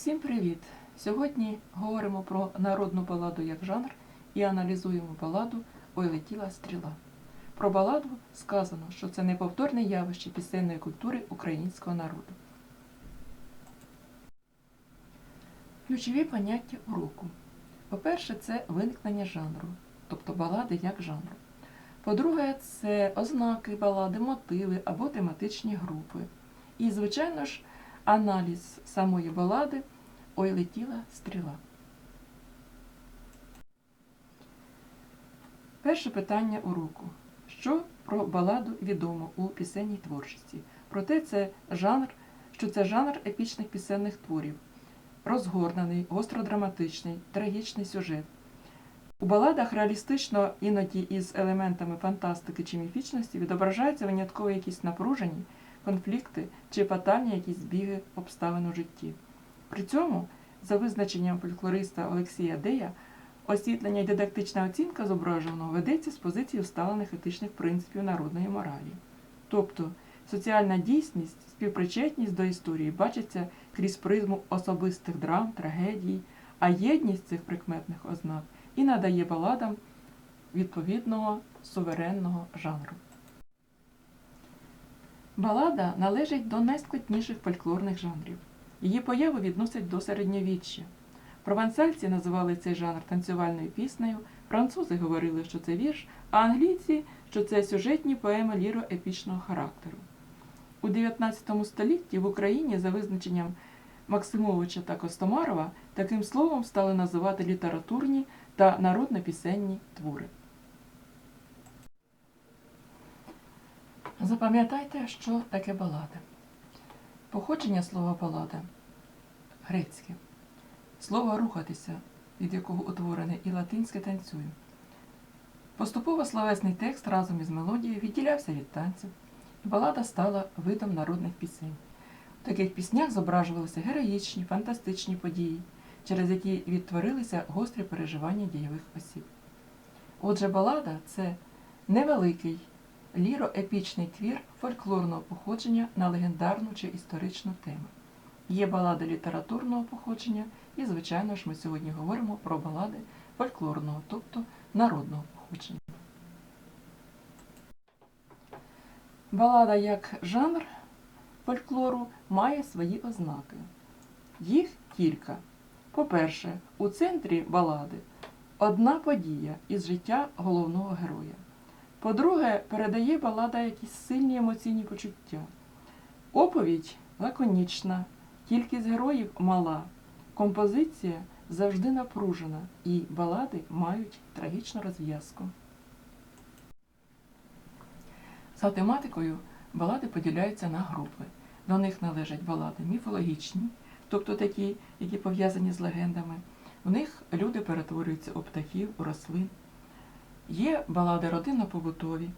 Всім привіт! Сьогодні говоримо про народну баладу як жанр і аналізуємо баладу Ой летіла стріла. Про баладу сказано, що це неповторне явище пісенної культури українського народу. Ключові поняття уроку. По-перше, це виникнення жанру, тобто балади як жанру. По-друге, це ознаки балади, мотиви або тематичні групи. І, звичайно ж, аналіз самої балади Ой летіла стріла. Перше питання уроку. Що про баладу відомо у пісенній творчості? Проте це жанр, що це жанр епічних пісенних творів, розгорнений, гостродраматичний, трагічний сюжет. У баладах реалістично, іноді із елементами фантастики чи міфічності відображаються винятково якісь напружені, конфлікти чи фатальні якісь збіги обставин у житті. При цьому, за визначенням фольклориста Олексія Дея, освітлення і дидактична оцінка зображеного ведеться з позиції усталених етичних принципів народної моралі. Тобто соціальна дійсність, співпричетність до історії бачиться крізь призму особистих драм, трагедій, а єдність цих прикметних ознак і надає баладам відповідного суверенного жанру. Балада належить до найскладніших фольклорних жанрів. Її появу відносять до середньовіччя. Провансальці називали цей жанр танцювальною піснею, французи говорили, що це вірш, а англійці, що це сюжетні поеми ліро-епічного характеру. У 19 столітті в Україні за визначенням Максимовича та Костомарова таким словом стали називати літературні та народно-пісенні твори. Запам'ятайте, що таке балада. Походження слова балада грецьке. Слово рухатися, від якого утворене і латинське танцює. Поступово словесний текст разом із мелодією відділявся від танців, і балада стала видом народних пісень. У таких піснях зображувалися героїчні, фантастичні події, через які відтворилися гострі переживання дійових осіб. Отже, балада це невеликий ліро-епічний твір фольклорного походження на легендарну чи історичну тему. Є балади літературного походження, і, звичайно ж, ми сьогодні говоримо про балади фольклорного, тобто народного походження. Балада як жанр фольклору має свої ознаки. Їх кілька. По-перше, у центрі балади одна подія із життя головного героя. По-друге, передає балада якісь сильні емоційні почуття. Оповідь лаконічна, кількість героїв мала, композиція завжди напружена, і балади мають трагічну розв'язку. За тематикою балади поділяються на групи. До них належать балади міфологічні, тобто такі, які пов'язані з легендами. В них люди перетворюються у птахів, у рослин. Є балади родинно-побутові,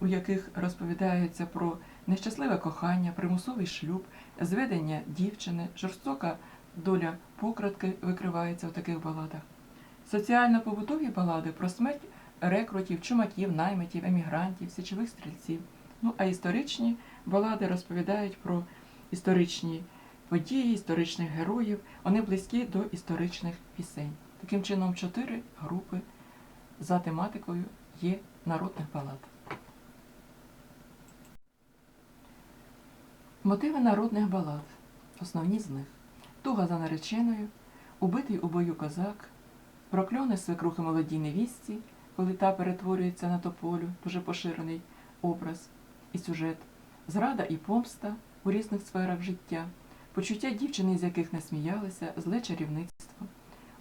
у яких розповідається про нещасливе кохання, примусовий шлюб, зведення дівчини, жорстока доля покрадки викривається у таких баладах. Соціально-побутові балади про смерть рекрутів, чумаків, наймитів, емігрантів, січових стрільців. Ну а історичні балади розповідають про історичні події, історичних героїв. Вони близькі до історичних пісень. Таким чином, чотири групи за тематикою є народних балад. Мотиви народних балад. Основні з них туга за нареченою, убитий у бою козак, прокльони свекрухи молодій невістці, коли та перетворюється на тополю, дуже поширений образ і сюжет, зрада і помста у різних сферах життя, почуття дівчини, з яких не сміялися, зле чарівництво.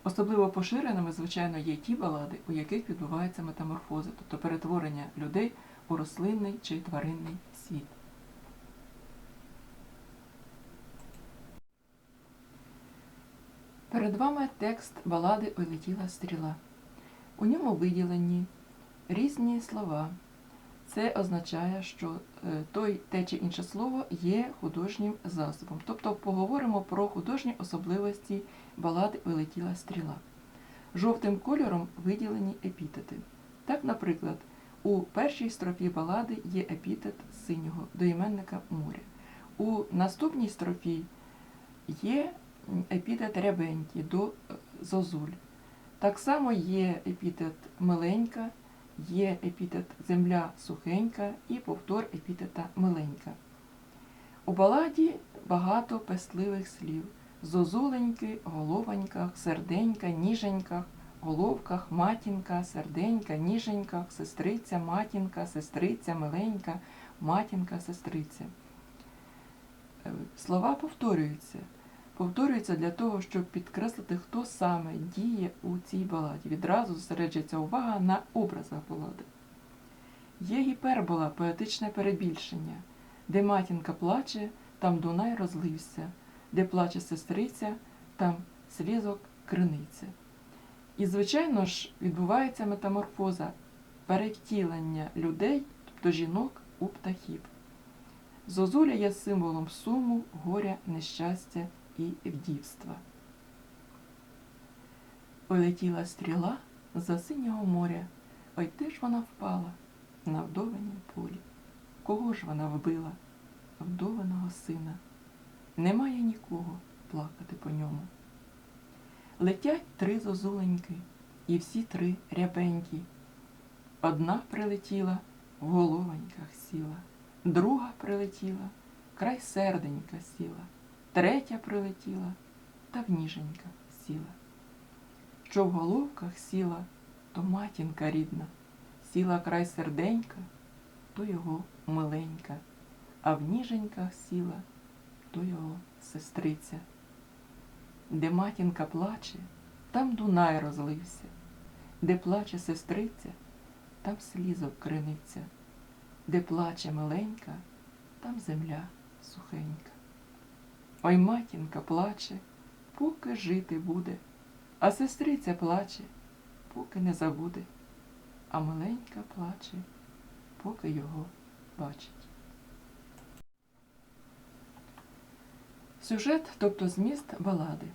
Особливо поширеними, звичайно, є ті балади, у яких відбуваються метаморфози, тобто перетворення людей у рослинний чи тваринний світ. Перед вами текст балади Ой летіла стріла. У ньому виділені різні слова. Це означає, що е, той те чи інше слово є художнім засобом. Тобто поговоримо про художні особливості балади Ой летіла стріла. Жовтим кольором виділені епітети. Так, наприклад, у першій строфі балади є епітет синього до іменника моря. У наступній строфі є епітет рябенький до е, зозуль. Так само є епітет миленька, є епітет земля сухенька і повтор епітета миленька. У баладі багато пестливих слів. Зозуленьки, головоньках, серденька, ніженьках, головках, матінка, серденька, ніженьках, сестриця, матінка, сестриця, миленька, матінка, сестриця. Е, Слова повторюються. Повторюються для того, щоб підкреслити, хто саме діє у цій баладі. Відразу зосереджується увага на образах балади. Є гіпербола, поетичне перебільшення. Де матінка плаче, там Дунай розлився, де плаче сестриця, там слізок криниця. І, звичайно ж, відбувається метаморфоза перевтілення людей, тобто жінок, у птахів. Зозуля є символом суму, горя, нещастя і вдівства. Полетіла стріла за синього моря, ой де ж вона впала на вдовинім полі. Кого ж вона вбила? Вдованого сина. Немає нікого плакати по ньому. Летять три зозуленьки, і всі три рябенькі. Одна прилетіла, в головоньках сіла, друга прилетіла, край серденька сіла, третя прилетіла, та в ніженька сіла. Що в головках сіла, то матінка рідна, сіла край серденька, то його миленька, а в ніженьках сіла, то його сестриця. Де матінка плаче, там Дунай розлився, де плаче сестриця, там слізок криниця, де плаче миленька, там земля сухенька. Ой матінка плаче, поки жити буде, а сестриця плаче, поки не забуде, а миленька плаче, поки його бачить. Сюжет, тобто зміст балади.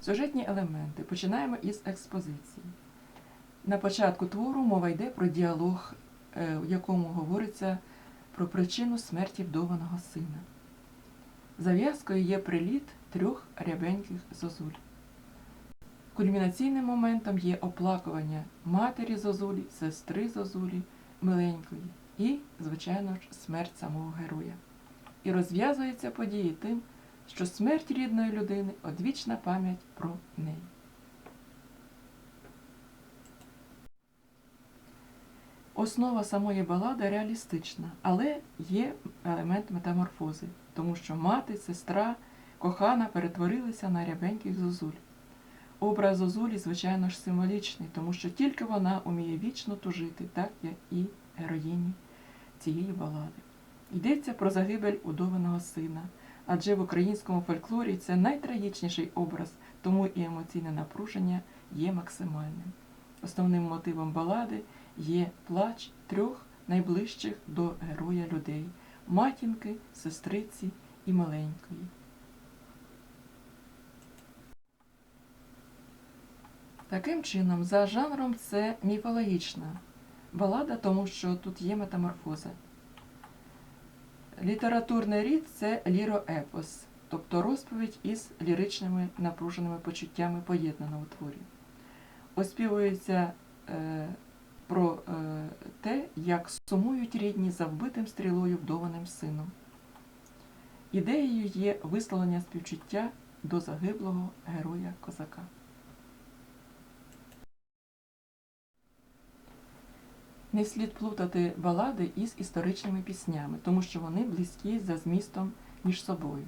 Сюжетні елементи. Починаємо із експозиції. На початку твору мова йде про діалог, е, в якому говориться про причину смерті вдованого сина. Зав'язкою є приліт трьох рябеньких зозуль. Кульмінаційним моментом є оплакування матері зозулі, сестри зозулі, миленької і, звичайно ж, смерть самого героя. І розв'язуються події тим, що смерть рідної людини одвічна пам'ять про неї. Основа самої балади реалістична, але є елемент метаморфози, тому що мати, сестра, кохана перетворилися на рябеньких зозуль. Образ зозулі, звичайно ж, символічний, тому що тільки вона уміє вічно тужити, так як і героїні цієї балади. Йдеться про загибель удованого сина, адже в українському фольклорі це найтрагічніший образ, тому і емоційне напруження є максимальним. Основним мотивом балади є плач трьох найближчих до героя людей матінки, сестриці і маленької. Таким чином, за жанром це міфологічна балада, тому що тут є метаморфоза. Літературний рід це ліроепос, тобто розповідь із ліричними напруженими почуттями поєднана у творі. Оспівується е, про е, те, як сумують рідні за вбитим стрілою вдованим сином. Ідеєю є висловлення співчуття до загиблого героя козака. Не слід плутати балади із історичними піснями, тому що вони близькі за змістом між собою.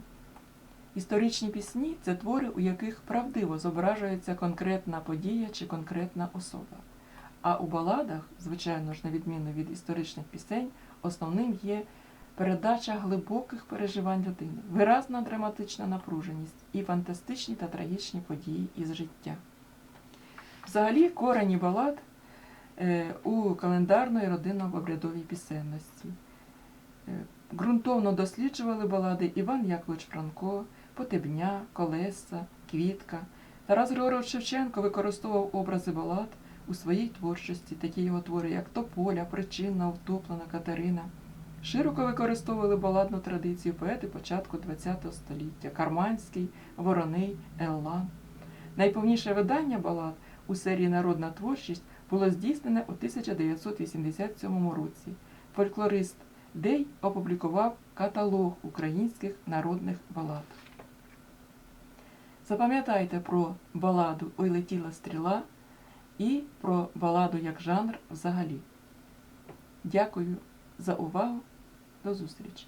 Історичні пісні це твори, у яких правдиво зображується конкретна подія чи конкретна особа. А у баладах, звичайно ж, на відміну від історичних пісень, основним є передача глибоких переживань людини, виразна драматична напруженість і фантастичні та трагічні події із життя. Взагалі, корені балад е, у календарної родинно-обрядовій пісенності. Е, Ґрунтовно досліджували балади Іван Яковлевич Франко, Потебня, Колеса, Квітка. Тарас Григорович Шевченко використовував образи балад у своїй творчості, такі його твори, як Тополя, Причинна, Втоплена, Катерина. Широко використовували баладну традицію поети початку ХХ століття Карманський, Вороний, Еллан. Найповніше видання балад у серії Народна творчість було здійснене у 1987 році. Фольклорист Дей опублікував каталог українських народних балад. Запам'ятайте про баладу Ой летіла стріла і про баладу як жанр взагалі. Дякую за увагу. До зустрічі!